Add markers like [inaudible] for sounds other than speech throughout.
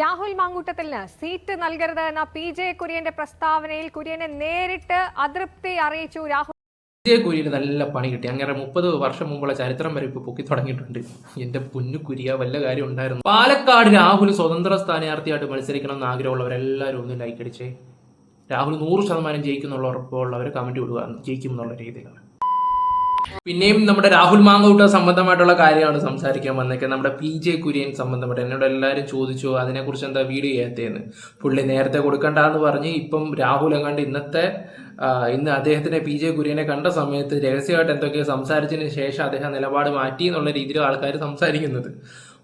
രാഹുൽ മാങ്കൂട്ടത്തിന് സീറ്റ് നൽകരുത് എന്ന P J കുര്യന്റെ പ്രസ്താവനയിൽ കുര്യനെ നേരിട്ട് അതൃപ്തി അറിയിച്ചു രാഹുൽ. വിജയ കുര്യന് നല്ല പണി കിട്ടി. അങ്ങനെ മുപ്പത് വർഷം മുമ്പുള്ള ചരിത്രം വരെ ഇപ്പൊ പൊക്കി തുടങ്ങിയിട്ടുണ്ട്. എന്റെ പൊന്നു കുര്യ വല്ല കാര്യം ഉണ്ടായിരുന്നു? പാലക്കാട് രാഹുൽ സ്വതന്ത്ര സ്ഥാനാർത്ഥിയായിട്ട് മത്സരിക്കണം എന്ന് ആഗ്രഹമുള്ളവരെല്ലാവരും ഒന്ന് ലൈക്ക് അടിച്ചേ. രാഹുൽ നൂറ് ശതമാനം ജയിക്കുന്നുള്ള ഉറപ്പുള്ളവർ കമന്റ് വിടുക ജയിക്കും എന്നുള്ള രീതിയിലാണ്. പിന്നെയും നമ്മുടെ രാഹുൽ മാങ്കൗട്ട സംബന്ധമായിട്ടുള്ള കാര്യമാണ് സംസാരിക്കാൻ വന്നേക്കുന്നത് നമ്മുടെ പി ജെ കുര്യൻ സംബന്ധമായിട്ട് എന്നോട് എല്ലാവരും ചോദിച്ചു അതിനെക്കുറിച്ച് എന്താ വീഡിയോ ചെയ്യാത്തതെന്ന് പുള്ളി നേരത്തെ കൊടുക്കണ്ട എന്ന് പറഞ്ഞ് ഇപ്പം രാഹുൽ എങ്ങാണ്ട് ഇന്നത്തെ ഇന്ന് അദ്ദേഹത്തിനെ പി ജെ കുര്യനെ കണ്ട സമയത്ത് രഹസ്യമായിട്ട് എന്തൊക്കെയോ സംസാരിച്ചതിന് ശേഷം അദ്ദേഹം നിലപാട് മാറ്റി എന്നുള്ള രീതിയിൽ ആൾക്കാർ സംസാരിക്കുന്നത്.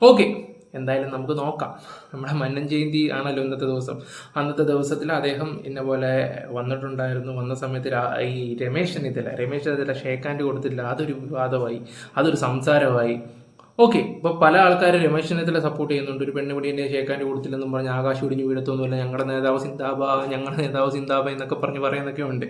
ഓക്കെ എന്തായാലും നമുക്ക് നോക്കാം. നമ്മുടെ മന്നൻ ജയന്തി ആണല്ലോ ഇന്നത്തെ ദിവസം. അന്നത്തെ ദിവസത്തിൽ അദ്ദേഹം ഇന്ന പോലെ വന്നിട്ടുണ്ടായിരുന്നു. വന്ന സമയത്ത് ഈ രമേശ് ചെന്നിത്തല രമേശ് ചെന്നിത്തല ഷേക്കാൻഡ് കൊടുത്തില്ല അതൊരു വിവാദമായി അതൊരു സംസാരമായി. ഓക്കെ ഇപ്പൊ പല ആൾക്കാരും രമേശ് ചെന്നിത്തല സപ്പോർട്ട് ചെയ്യുന്നുണ്ട്. ഒരു പെണ്ണുപിടിയെ ഷേക്ക് ഹാൻഡ് കൊടുത്തില്ലെന്നും പറഞ്ഞ് ആകാശ് ഒടിഞ്ഞു വീഴത്തൊന്നുമില്ല ഞങ്ങളുടെ നേതാവ് സിന്താബ ഞങ്ങളുടെ നേതാവ് സിന്താബ എന്നൊക്കെ പറഞ്ഞ് പറയുന്നൊക്കെ ഉണ്ട്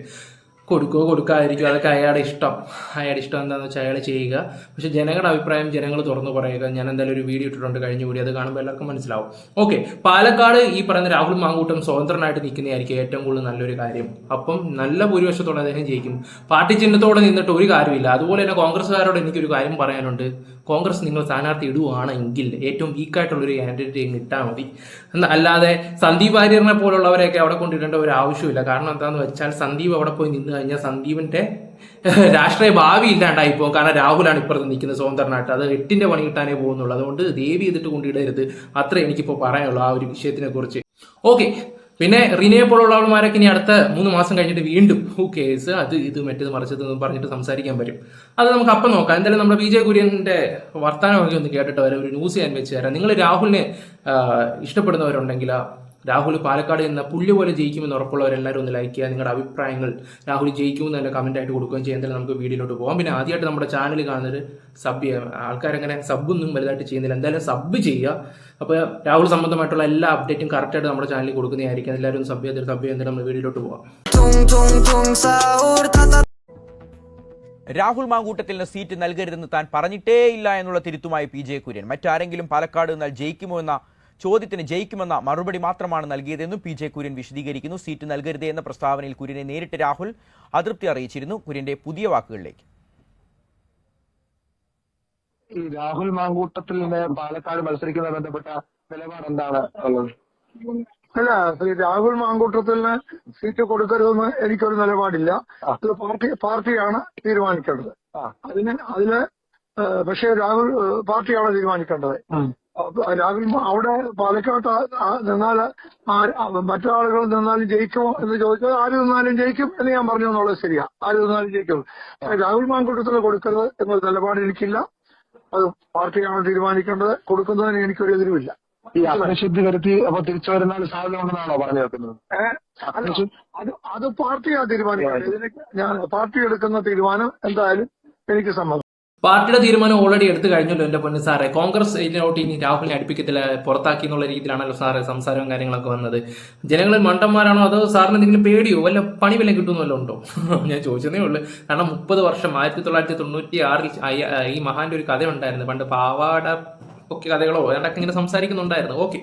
കൊടുക്കുകയോ കൊടുക്കാതിരിക്കുക അതൊക്കെ അയാളുടെ ഇഷ്ടം. അയാളുടെ ഇഷ്ടം എന്താണെന്ന് വെച്ചാൽ അയാൾ ചെയ്യുക. പക്ഷെ ജനങ്ങളുടെ അഭിപ്രായം ജനങ്ങൾ തുറന്നു പറയുക. ഞാൻ എന്തായാലും ഒരു വീഡിയോ ഇട്ടിട്ടുണ്ട് കഴിഞ്ഞ കൂടി അത് കാണുമ്പോൾ എല്ലാവർക്കും മനസ്സിലാവും. ഓക്കെ. പാലക്കാട് ഈ പറയുന്ന രാഹുൽ മാങ്കൂട്ടം സ്വതന്ത്രനായിട്ട് നിൽക്കുന്നതായിരിക്കും ഏറ്റവും കൂടുതൽ നല്ലൊരു കാര്യം. അപ്പം നല്ല ഭൂരിപക്ഷത്തോടെ അദ്ദേഹം ജയിക്കും. പാർട്ടി ചിഹ്നത്തോടെ നിന്നിട്ട് ഒരു കാര്യമില്ല അതുപോലെ തന്നെ കോൺഗ്രസ്സുകാരോട് എനിക്കൊരു കാര്യം പറയാനുണ്ട്. കോൺഗ്രസ് നിങ്ങൾ സ്ഥാനാർത്ഥി ഇടുവാണെങ്കിൽ ഏറ്റവും വീക്കായിട്ടുള്ളൊരു കാൻഡിഡേറ്റ് ഇട്ടാൽ മതി. അല്ലാതെ സന്ദീപ് വാര്യറിനെ പോലുള്ളവരെയൊക്കെ അവിടെ കൊണ്ടിടേണ്ട ഒരു ആവശ്യമില്ല. കാരണം എന്താണെന്ന് വെച്ചാൽ സന്ദീപ് അവിടെ പോയി നിന്ന് കഴിഞ്ഞാൽ സന്ദീപിന്റെ [laughs] രാഷ്ട്രീയ ഭാവി ഇല്ലാണ്ടായി പോകും. കാരണം രാഹുലാണ് ഇപ്പുറത്ത് നിൽക്കുന്നത് സ്വതന്ത്രനായിട്ട്. അത് എട്ടിന്റെ പണി കിട്ടാനേ പോകുന്നുള്ളൂ. അതുകൊണ്ട് ദേവി ചെയ്തിട്ട് കൊണ്ടിടരുത് അത്ര എനിക്കിപ്പോൾ പറയാനുള്ളൂ ആ ഒരു വിഷയത്തിനെ കുറിച്ച്. ഓക്കെ. പിന്നെ റിനയെ പോലുള്ളവന്മാരൊക്കെ ഇനി അടുത്ത മൂന്ന് മാസം കഴിഞ്ഞിട്ട് വീണ്ടും ഹൂ കേസ് അത് ഇത് മറ്റേത് മറിച്ചത് എന്ന് പറഞ്ഞിട്ട് സംസാരിക്കാൻ പറ്റും. അത് നമുക്ക് അപ്പം നോക്കാം. എന്തായാലും നമ്മുടെ വിജയ് കുര്യന്റെ വർത്തമാനമൊക്കെ ഒന്ന് കേട്ടിട്ട് വരാം. ഒരു ന്യൂസ് ഞാൻ വെച്ച് തരാം. നിങ്ങൾ രാഹുലിനെ ഇഷ്ടപ്പെടുന്നവരുണ്ടെങ്കിൽ രാഹുൽ പാലക്കാട് എന്ന പുല്ല് പോലെ ജയിക്കുമെന്ന് ഉറപ്പുള്ളവരെല്ലാവരും ഒന്ന് ലൈക്ക് ചെയ്യുക. നിങ്ങളുടെ അഭിപ്രായങ്ങൾ രാഹുൽ ജയിക്കുമെന്ന് തന്നെ കമന്റ് ആയിട്ട് കൊടുക്കുകയും ചെയ്യാൻ തന്നെ നമുക്ക് വീഡിയോയിലോട്ട് പോകാം പിന്നെ ആദ്യമായിട്ട് നമ്മുടെ ചാനൽ കാണുന്നത് സബ് ചെയ്യാം. ആൾക്കാരങ്ങനെ സബ്ബൊന്നും വലുതായിട്ട് ചെയ്യുന്നില്ല. എന്തായാലും സബ് ചെയ്യുക. അപ്പോൾ രാഹുൽ സംബന്ധമായിട്ടുള്ള എല്ലാ അപ്ഡേറ്റും കറക്റ്റായിട്ട് നമ്മുടെ ചാനലിൽ കൊടുക്കുന്നതായിരിക്കും. എല്ലാവരും സബ് ചെയ്യാൻ സബ് എന്തായാലും നമ്മൾ വീഡിയോയിലോട്ട് പോകാം രാഹുൽ മാങ്കൂട്ടത്തിന് സീറ്റ് നൽകരുതെന്ന് താൻ പറഞ്ഞിട്ടേ ഇല്ല എന്നുള്ള തിരുത്തുമായി പി ജെ കുര്യൻ. മറ്റാരെങ്കിലും പാലക്കാട് നിന്നാൽ ജയിക്കുമോ എന്ന ചോദ്യത്തിന് ജയിക്കുമെന്ന മറുപടി മാത്രമാണ് നൽകിയതെന്നും പി ജെ കുര്യൻ വിശദീകരിക്കുന്നു. സീറ്റ് നൽകരുതേ എന്ന പ്രസ്താവനയിൽ കുര്യനെ നേരിട്ട് രാഹുൽ അതൃപ്തി അറിയിച്ചിരുന്നു. കുര്യന്റെ പുതിയ വാക്കുകളിലേക്ക്. രാഹുൽ മാങ്കൂട്ടത്തിൽ നിന്ന് പാലക്കാട് മത്സരിക്കുന്നതുമായി ബന്ധപ്പെട്ട നിലപാട് എന്താണ് ഉള്ളത് അല്ല ശ്രീ രാഹുൽ മാങ്കൂട്ടത്തിന് സീറ്റ് കൊടുക്കരുതെന്ന് എനിക്കൊരു നിലപാടില്ല. അത് പാർട്ടി പാർട്ടിയാണ് തീരുമാനിക്കേണ്ടത്. അതിന് അതിന് ഏഹ്, പക്ഷേ രാഹുൽ പാർട്ടിയാണ് തീരുമാനിക്കേണ്ടത്. രാഹുൽ അവിടെ പാലക്കാട്ട് നിന്നാൽ മറ്റാളുകൾ നിന്നാലും ജയിക്കുമോ എന്ന് ചോദിച്ചാൽ ആര് നിന്നാലും ജയിക്കും എന്ന് ഞാൻ പറഞ്ഞു എന്നുള്ളത് ശരിയാ. ആര് നിന്നാലും ജയിക്കും. രാഹുൽ മാങ്കൂട്ടത്തിൽ കൊടുക്കരുത് എന്നൊരു നിലപാട് എനിക്കില്ല അത് പാർട്ടിയാണ് തീരുമാനിക്കേണ്ടത്. കൊടുക്കുന്നതിന് എനിക്കൊരു എതിരുമില്ല. ഈ അഗ്നിശുദ്ധി വരുത്തി അപ്പൊ തിരിച്ചു വരുന്ന ഒരു സാധ്യത ഉണ്ടെന്നാണോ പറഞ്ഞു കേൾക്കുന്നത്? അത് അത് പാർട്ടിയാ തീരുമാനിക്കുന്നത്. ഞാൻ പാർട്ടി എടുക്കുന്ന തീരുമാനം എന്തായാലും എനിക്ക് സമ്മതം. പാർട്ടിയുടെ തീരുമാനം ഓൾറെഡി എടുത്തു കഴിഞ്ഞല്ലോ എന്റെ പൊന്നു സാറേ. കോൺഗ്രസ് ഇതിനോട്ട് ഇനി രാഹുലിനെ അടുപ്പിക്കത്തില്ല പുറത്താക്കി എന്നുള്ള രീതിയിലാണല്ലോ സാറേ സംസാരവും കാര്യങ്ങളൊക്കെ വന്നത്. ജനങ്ങളിൽ മണ്ടന്മാരാണോ അതോ സാറിന് എന്തെങ്കിലും പേടിയോ? വല്ല പണി വല്ല കിട്ടുമെന്നല്ലോ ഉണ്ടോ? [laughs] ഞാൻ ചോദിച്ചതേ ഉള്ളൂ. കാരണം മുപ്പത് വർഷം ആയിരത്തി തൊള്ളായിരത്തി തൊണ്ണൂറ്റി ആറിൽ ഈ മഹാന്റെ ഒരു കഥ ഉണ്ടായിരുന്നു പണ്ട് പാവാട ഒക്കെ കഥകളോ അതൊക്കെ ഇങ്ങനെ സംസാരിക്കുന്നുണ്ടായിരുന്നു. ഓക്കെ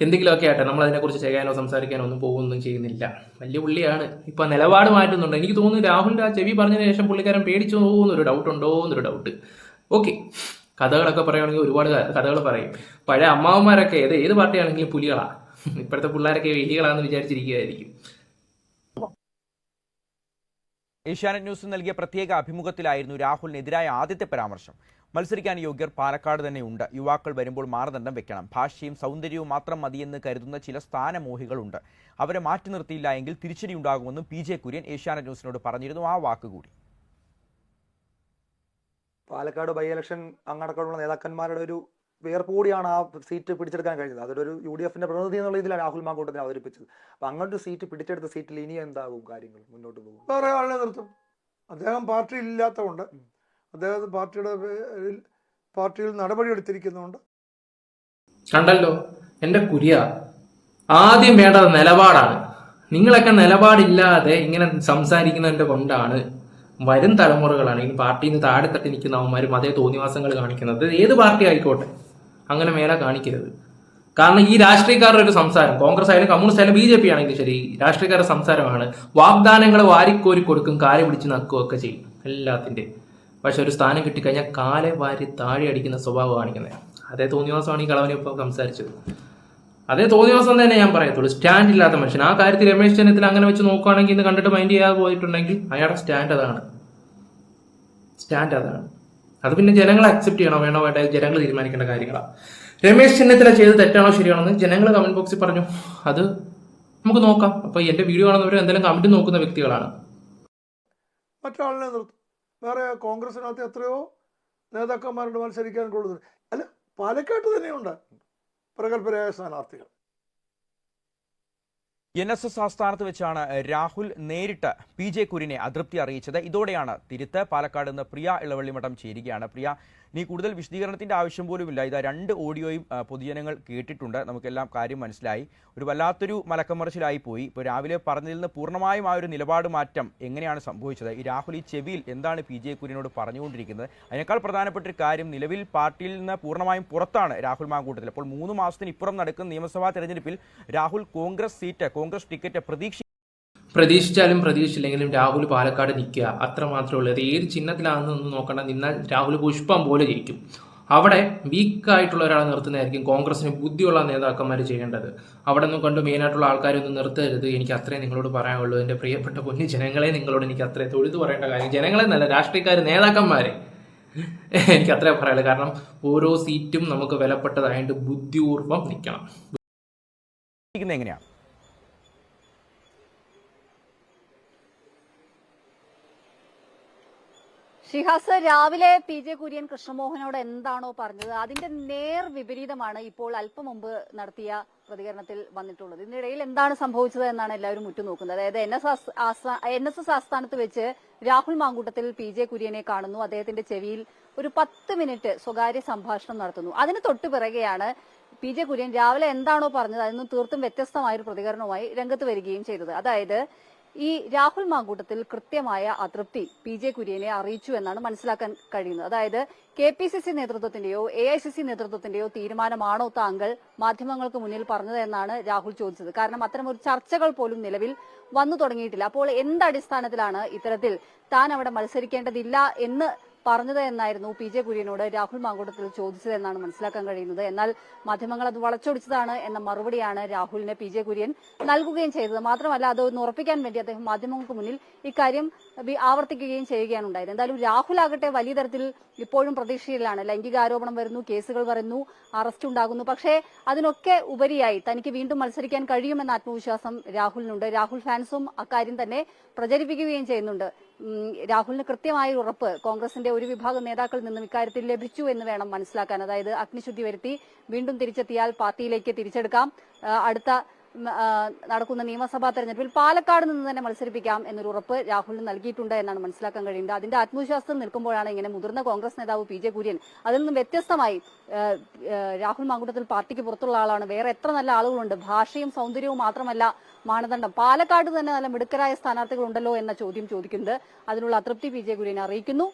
എന്തെങ്കിലുമൊക്കെ ആട്ടെ നമ്മൾ അതിനെക്കുറിച്ച് ചെയ്യാനോ സംസാരിക്കാനോ ഒന്നും പോകുന്നൊന്നും ചെയ്യുന്നില്ല. വലിയ പുള്ളിയാണ്. ഇപ്പൊ നിലപാട് മാറ്റുന്നുണ്ട്. എനിക്ക് തോന്നുന്നു രാഹുലിന്റെ ആ ചെവി പറഞ്ഞതിന് ശേഷം പുള്ളിക്കാരൻ പേടിച്ചു പോകുന്നൊരു ഡൗട്ട് ഉണ്ടോ എന്നൊരു ഡൗട്ട് ഓക്കെ കഥകളൊക്കെ പറയുകയാണെങ്കിൽ ഒരുപാട് കഥകൾ പറയും. പഴയ അമ്മാവന്മാരൊക്കെ ഏത് ഏത് പാർട്ടിയാണെങ്കിലും പുലികളാണ് ഇപ്പോഴത്തെ പിള്ളേരൊക്കെ എലികളാന്ന് വിചാരിച്ചിരിക്കുകയായിരിക്കും ഏഷ്യാനെറ്റ് ന്യൂസ് നൽകിയ പ്രത്യേക അഭിമുഖത്തിലായിരുന്നു രാഹുലിനെതിരായ ആദ്യത്തെ പരാമർശം. മത്സരിക്കാൻ യോഗ്യർ പാലക്കാട് തന്നെയുണ്ട് യുവാക്കൾ വരുമ്പോൾ മാനദണ്ഡം വെക്കണം. ഭാഷയും സൗന്ദര്യവും മാത്രം മതിയെന്ന് കരുതുന്ന ചില സ്ഥാനമോഹികളുണ്ട്. അവരെ മാറ്റി നിർത്തിയില്ല എങ്കിൽ തിരിച്ചടിയുണ്ടാകുമെന്നും പി ജെ കുര്യൻ ഏഷ്യാനെറ്റ് ന്യൂസിനോട് പറഞ്ഞിരുന്നു. ആ വാക്കുകൂടി. പാലക്കാട് ബൈ ഇലക്ഷൻ അങ്ങടക്കമുള്ള നേതാക്കന്മാരുടെ ഒരു വേർപ്പ് കൂടിയാണ് ആ സീറ്റ് പിടിച്ചെടുക്കാൻ കഴിഞ്ഞത്. അതൊരു യു ഡി എഫിന്റെ പ്രതിനിധി എന്നുള്ള രീതിയിൽ രാഹുൽ മാങ്കൂട്ടത്തിനെ അവതരിപ്പിച്ചത്. അപ്പൊ അങ്ങനൊരു സീറ്റ് പിടിച്ചെടുത്ത സീറ്റിൽ ഇനി എന്താകും കാര്യങ്ങൾ മുന്നോട്ട് പോകും? വേറെ ആളിനെ നിർത്തും. അദ്ദേഹം പാർട്ടി ഇല്ലാത്തതുകൊണ്ട് അദ്ദേഹം പാർട്ടിയുടെ പേരിൽ പാർട്ടിയിൽ നടപടി എടുത്തിരിക്കുന്നതുകൊണ്ട് കണ്ടല്ലോ എന്റെ കുരിയ ആദ്യം വേണ്ടത് നിലപാടാണ്. നിങ്ങളൊക്കെ നിലപാടില്ലാതെ ഇങ്ങനെ സംസാരിക്കുന്നതിന്റെ കൊണ്ടാണ് വരും തലമുറകളാണ് ഈ പാർട്ടിയിൽ നിന്ന് താഴെത്തട്ടി തട്ടി നിൽക്കുന്ന അവന്മാരും അതേ തോന്നിവാസങ്ങൾ കാണിക്കുന്നത്. ഏത് പാർട്ടി ആയിക്കോട്ടെ. അങ്ങനെ മേല കാണിക്കരുത്. കാരണം ഈ രാഷ്ട്രീയക്കാരുടെ ഒരു സംസാരം കോൺഗ്രസ് ആയാലും കമ്മ്യൂണിസ്റ്റ് ആയാലും ബി ജെ പി ആണെങ്കിലും ശരി രാഷ്ട്രീയക്കാരുടെ സംസാരമാണ്. വാഗ്ദാനങ്ങൾ വാരിക്കോരി കൊടുക്കും കാലെ പിടിച്ച് നക്കുകയൊക്കെ ചെയ്യും എല്ലാത്തിന്റെ. പക്ഷെ ഒരു സ്ഥാനം കിട്ടിക്കഴിഞ്ഞാൽ കാലെ വാരി താഴെ അടിക്കുന്ന സ്വഭാവം കാണിക്കുന്നത്. അതേ തോന്നിയ ദിവസമാണ് ഈ കളവനെ ഇപ്പോൾ സംസാരിച്ചത്. അതേ തോന്നിയ ദിവസം തന്നെ ഞാൻ പറയത്തുള്ളൂ സ്റ്റാൻഡ് ഇല്ലാത്ത മനുഷ്യൻ. ആ കാര്യത്തിൽ രമേശ് ചെന്നിത്തല അങ്ങനെ വെച്ച് നോക്കുകയാണെങ്കിൽ ഇന്ന് കണ്ടിട്ട് മൈൻഡ് ചെയ്യാതെ പോയിട്ടുണ്ടെങ്കിൽ അയാളുടെ സ്റ്റാൻഡ് അതാണ്. സ്റ്റാൻഡ് അതാണ്. അത് പിന്നെ ജനങ്ങൾ അക്സെപ്റ്റ് ചെയ്യണോ വേണോ വേണ്ട? ജനങ്ങൾ തീരുമാനിക്കേണ്ട കാര്യങ്ങളാണ് രമേശ് ചെന്നിത്തല ചെയ്ത് തെറ്റാണോ ശരിയാണോ എന്ന് ജനങ്ങൾ കമന്റ് ബോക്സിൽ പറഞ്ഞു. അത് നമുക്ക് നോക്കാം. അപ്പൊ എന്റെ വീഡിയോ കാണുന്നവർ എന്തെങ്കിലും കമന്റ് നോക്കുന്ന വ്യക്തികളാണ്. മറ്റാളിനെ നിർത്തും. വേറെ കോൺഗ്രസിനകത്ത് എത്രയോ നേതാക്കന്മാരോട് മത്സരിക്കാൻ കൊള്ളുന്നത് അല്ല പാലക്കാട്ട് തന്നെയുണ്ട് പ്രഗത്ഭരായ സ്ഥാനാർത്ഥികൾ. എൻ എസ് എസ് ആസ്ഥാനത്ത് വെച്ചാണ് രാഹുൽ നേരിട്ട് പി ജെ കുര്യനെ അതൃപ്തി അറിയിച്ചത്. ഇതോടെയാണ് തിരുത്ത് പാലക്കാട് നിന്ന് പ്രിയ ഇളവള്ളിമഠം ചേരുകയാണ്. പ്രിയ നീ കൂടുതൽ വിശദീകരണത്തിന്റെ ആവശ്യം പോലുമില്ല. ഇതാ രണ്ട് ഓഡിയോയും പൊതുജനങ്ങൾ കേട്ടിട്ടുണ്ട്. നമുക്കെല്ലാം കാര്യം മനസ്സിലായി. ഒരു വല്ലാത്തൊരു മലക്കമറിച്ചിലായി പോയി. ഇപ്പോൾ രാവിലെ പറഞ്ഞതിൽ നിന്ന് പൂർണമായും ആ ഒരു നിലപാട് മാറ്റം എങ്ങനെയാണ് സംഭവിച്ചത്? ഈ രാഹുൽ ഈ ചെവിയിൽ എന്താണ് പി ജെ കുര്യനോട് പറഞ്ഞുകൊണ്ടിരിക്കുന്നത്? അതിനേക്കാൾ പ്രധാനപ്പെട്ട ഒരു കാര്യം നിലവിൽ പാർട്ടിയിൽ നിന്ന് പൂർണമായും പുറത്താണ് രാഹുൽ മാങ്കൂട്ടത്തിൽ. അപ്പോൾ മൂന്ന് മാസത്തിന് ഇപ്പുറം നടക്കുന്ന നിയമസഭാ തെരഞ്ഞെടുപ്പിൽ രാഹുൽ കോൺഗ്രസ് സീറ്റ് കോൺഗ്രസ് ടിക്കറ്റ് പ്രതീക്ഷ പ്രതീക്ഷിച്ചാലും പ്രതീക്ഷിച്ചില്ലെങ്കിലും രാഹുൽ പാലക്കാട് നിൽക്കുക. അത്ര മാത്രമേ ഉള്ളൂ അത് ഏത് ചിഹ്നത്തിലാണെന്നൊന്നും നോക്കണ്ട. നിന്നാൽ രാഹുൽ പുഷ്പം പോലെ ജയിക്കും. അവിടെ വീക്കായിട്ടുള്ള ഒരാളെ നിർത്തുന്നതായിരിക്കും കോൺഗ്രസിന് ബുദ്ധിയുള്ള നേതാക്കന്മാർ ചെയ്യേണ്ടത്. അവിടെ നിന്നും കണ്ട് മെയിനായിട്ടുള്ള ആൾക്കാരൊന്നും നിർത്തരുത്. എനിക്ക് അത്രേ നിങ്ങളോട് പറയാനുള്ളൂ. എന്റെ പ്രിയപ്പെട്ട പൊന്നു ജനങ്ങളെ നിങ്ങളോട് എനിക്ക് അത്രേ തൊഴുതു പറയേണ്ട കാര്യം. ജനങ്ങളെ നല്ല രാഷ്ട്രീയക്കാർ നേതാക്കന്മാരെ. എനിക്ക് അത്രേ പറയാനുള്ളൂ. കാരണം ഓരോ സീറ്റും നമുക്ക് വിലപ്പെട്ടതായതുകൊണ്ട് ബുദ്ധിപൂർവം നിൽക്കണം എങ്ങനെയാണ് ഷിഹാസ് രാവിലെ പി ജെ കുര്യൻ കൃഷ്ണമോഹനോട് എന്താണോ പറഞ്ഞത്? അതിന്റെ നേർ വിപരീതമാണ് ഇപ്പോൾ അല്പം മുമ്പ് നടത്തിയ പ്രതികരണത്തിൽ വന്നിട്ടുള്ളത്. ഇതിനിടയിൽ എന്താണ് സംഭവിച്ചത് എന്നാണ് എല്ലാവരും ഉറ്റുനോക്കുന്നത്. അതായത് N S N S S ആസ്ഥാനത്ത് വെച്ച് രാഹുൽ മാങ്കൂട്ടത്തിൽ പി ജെ കുര്യനെ കാണുന്നു. അദ്ദേഹത്തിന്റെ ചെവിയിൽ ഒരു പത്ത് മിനിറ്റ് സ്വകാര്യ സംഭാഷണം നടത്തുന്നു. അതിന് തൊട്ടു പിറകെയാണ് പി ജെ കുര്യൻ രാവിലെ എന്താണോ പറഞ്ഞത്? അതിൽ നിന്നും തീർത്തും വ്യത്യസ്തമായ ഒരു പ്രതികരണവുമായി രംഗത്ത് വരികയും ചെയ്തത്. അതായത് ഈ രാഹുൽ മാങ്കൂട്ടത്തിൽ കൃത്യമായ അതൃപ്തി പി ജെ കുര്യനെ അറിയിച്ചു എന്നാണ് മനസ്സിലാക്കാൻ കഴിയുന്നത്. അതായത് കെ പി സി സി നേതൃത്വത്തിന്റെയോ എ ഐ സി സി നേതൃത്വത്തിന്റെയോ തീരുമാനമാണോ താങ്കൾ മാധ്യമങ്ങൾക്ക് മുന്നിൽ പറഞ്ഞത് എന്നാണ് രാഹുൽ ചോദിച്ചത്. കാരണം അത്തരം ഒരു ചർച്ചകൾ പോലും നിലവിൽ വന്നു തുടങ്ങിയിട്ടില്ല. അപ്പോൾ എന്തടിസ്ഥാനത്തിലാണ് ഇത്തരത്തിൽ താൻ അവിടെ മത്സരിക്കേണ്ടതില്ല എന്ന് പറഞ്ഞത് എന്നായിരുന്നു പി ജെ കുര്യനോട് രാഹുൽ മാങ്കൂട്ടത്തിൽ ചോദിച്ചത് എന്നാണ് മനസ്സിലാക്കാൻ കഴിയുന്നത്. എന്നാൽ മാധ്യമങ്ങൾ അത് വളച്ചൊടിച്ചതാണ് എന്ന മറുപടിയാണ് രാഹുലിന് പി ജെ കുര്യൻ നൽകുകയും ചെയ്തത്. മാത്രമല്ല അത് ഒന്ന് ഉറപ്പിക്കാൻ വേണ്ടി അദ്ദേഹം മാധ്യമങ്ങൾക്ക് മുന്നിൽ ഇക്കാര്യം ആവർത്തിക്കുകയും ചെയ്യുകയാണ് ഉണ്ടായത്. എന്തായാലും രാഹുൽ ആകട്ടെ വലിയ തരത്തിൽ ഇപ്പോഴും പ്രതീക്ഷയിലാണ്. ലൈംഗികാരോപണം വരുന്നു കേസുകൾ വരുന്നു അറസ്റ്റ് ഉണ്ടാകുന്നു. പക്ഷേ അതിനൊക്കെ ഉപരിയായി തനിക്ക് വീണ്ടും മത്സരിക്കാൻ കഴിയുമെന്ന ആത്മവിശ്വാസം രാഹുലിനുണ്ട്. രാഹുൽ ഫാൻസും അക്കാര്യം തന്നെ പ്രചരിപ്പിക്കുകയും ചെയ്യുന്നുണ്ട്. രാഹുലിന് കൃത്യമായ ഉറപ്പ് കോൺഗ്രസിന്റെ ഒരു വിഭാഗം നേതാക്കളിൽ നിന്നും ഇക്കാര്യത്തിൽ ലഭിച്ചു എന്ന് വേണം മനസ്സിലാക്കാൻ. അതായത് അഗ്നിശുദ്ധി വരുത്തി വീണ്ടും തിരിച്ചെത്തിയാൽ പാർട്ടിയിലേക്ക് തിരിച്ചെടുക്കാം. അടുത്ത നടക്കുന്ന നിയമസഭാ തെരഞ്ഞെടുപ്പിൽ പാലക്കാട് നിന്ന് തന്നെ മത്സരിപ്പിക്കാം എന്നൊരു ഉറപ്പ് രാഹുലിന് നൽകിയിട്ടുണ്ട് എന്നാണ് മനസ്സിലാക്കാൻ കഴിയുന്നത്. അതിന്റെ ആത്മവിശ്വാസം നിൽക്കുമ്പോഴാണ് ഇങ്ങനെ മുതിർന്ന കോൺഗ്രസ് നേതാവ് പി ജെ കുര്യൻ അതിൽ നിന്നും വ്യത്യസ്തമായി രാഹുൽ മാങ്കൂട്ടത്തിൽ പാർട്ടിക്ക് പുറത്തുള്ള ആളാണ്. വേറെ എത്ര നല്ല ആളുകളുണ്ട്. ഭാഷയും സൗന്ദര്യവും മാത്രമല്ല മാനദണ്ഡം. പാലക്കാട് തന്നെ നല്ല മിടുക്കരായ സ്ഥാനാർത്ഥികളുണ്ടല്ലോ എന്ന ചോദ്യം ചോദിക്കുന്നത്. അതിനുള്ള അതൃപ്തി പി ജെ കുര്യൻ അറിയിക്കുന്നു.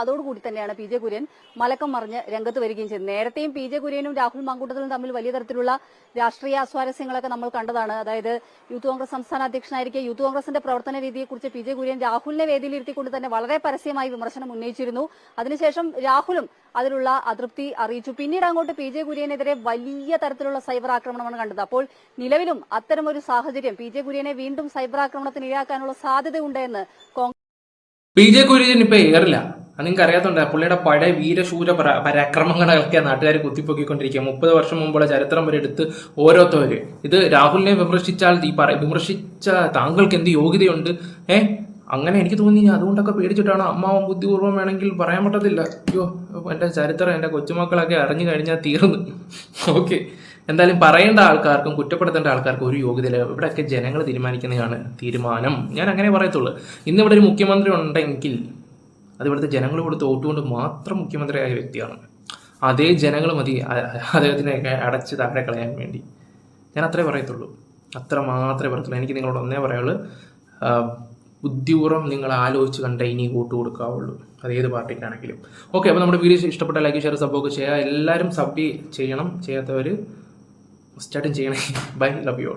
അതോടുകൂടി തന്നെയാണ് പി ജെ കുര്യൻ മലക്കം മറിഞ്ഞ് രംഗത്ത് വരികയും ചെയ്തത്. നേരത്തെയും പി ജെ കുര്യനും രാഹുൽ മാങ്കൂട്ടത്തിലും തമ്മിൽ വലിയ തരത്തിലുള്ള രാഷ്ട്രീയ അസ്വാരസ്യങ്ങളൊക്കെ നമ്മൾ കണ്ടതാണ്. അതായത് യൂത്ത് കോൺഗ്രസ് സംസ്ഥാന അധ്യക്ഷനായിരിക്കെ യൂത്ത് കോൺഗ്രസിന്റെ പ്രവർത്തന രീതിയെക്കുറിച്ച് പി ജെ കുര്യൻ രാഹുലിനെ വേദിയിലിരുത്തിക്കൊണ്ട് തന്നെ വളരെ പരസ്യമായി വിമർശനം ഉന്നയിച്ചിരുന്നു. അതിനുശേഷം രാഹുലും അതിലുള്ള അതൃപ്തി അറിയിച്ചു. പിന്നീട് അങ്ങോട്ട് പി ജെ കുര്യനെതിരെ വലിയ തരത്തിലുള്ള സൈബർ ആക്രമണമാണ് കണ്ടത്. അപ്പോൾ നിലവിലും അത്തരമൊരു സാഹചര്യം പി ജെ കുര്യനെ വീണ്ടും സൈബർ ആക്രമണത്തിന് ഇരയാക്കാനുള്ള സാധ്യതയുണ്ടെന്ന് കോൺഗ്രസ് പി ജെ കുര്യൻ ഇപ്പൊ ഏറില്ല. അത് നിങ്ങൾക്ക് അറിയാത്തുണ്ട് പുള്ളിയുടെ പഴയ വീരശൂര പര- പരാക്രമങ്ങളൊക്കെ നാട്ടുകാർ കുത്തിപ്പൊക്കിക്കൊണ്ടിരിക്കുക. മുപ്പത് വർഷം മുമ്പുള്ള ചരിത്രം വരെ എടുത്ത് ഓരോരുത്തവര് ഇത് രാഹുലിനെ വിമർശിച്ചാൽ ഈ പറ വിമർശിച്ച താങ്കൾക്ക് എന്ത് യോഗ്യതയുണ്ട്? ഏ? അങ്ങനെ എനിക്ക് തോന്നി അതുകൊണ്ടൊക്കെ പേടിച്ചിട്ടാണ് അമ്മാവൻ ബുദ്ധിപൂർവം വേണമെങ്കിൽ പറയാൻ പറ്റത്തില്ല. അയ്യോ എന്റെ ചരിത്രം എന്റെ കൊച്ചുമക്കളൊക്കെ അറിഞ്ഞു കഴിഞ്ഞാൽ തീർന്നു. ഓക്കെ. എന്തായാലും പറയേണ്ട ആൾക്കാർക്കും കുറ്റപ്പെടുത്തേണ്ട ആൾക്കാർക്കും ഒരു യോഗ്യതയില്ല. ഇവിടെയൊക്കെ ജനങ്ങൾ തീരുമാനിക്കുന്നതാണ് തീരുമാനം. ഞാൻ അങ്ങനെ പറയത്തുള്ളൂ. ഇന്നിവിടെ ഒരു മുഖ്യമന്ത്രി ഉണ്ടെങ്കിൽ അത് ഇവിടുത്തെ ജനങ്ങൾ കൊടുത്ത് വോട്ടുകൊണ്ട് മാത്രം മുഖ്യമന്ത്രിയായ വ്യക്തിയാണ്. അതേ ജനങ്ങൾ മതി അദ്ദേഹത്തിനെ അടച്ച് താഴെ കളയാൻ വേണ്ടി. ഞാൻ അത്രേ പറയത്തുള്ളൂ. അത്ര മാത്രമേ പറയത്തുള്ളൂ. എനിക്ക് നിങ്ങളോട് ഒന്നേ പറയുള്ളൂ ബുദ്ധിപൂർവം നിങ്ങൾ ആലോചിച്ച് കണ്ട ഇനി വോട്ട് കൊടുക്കാവുള്ളൂ. അത് ഏത് പാർട്ടിക്കാണെങ്കിലും. ഓക്കെ അപ്പോൾ നമ്മുടെ വീഡിയോ ഇഷ്ടപ്പെട്ട ലൈക്ക് ഷെയർ സബ്ബൊക്കെ ചെയ്യുക. എല്ലാവരും സബ് ചെയ്യണം. ചെയ്യാത്തവർ മസ്റ്റായിട്ടും ചെയ്യണേ. Bye love you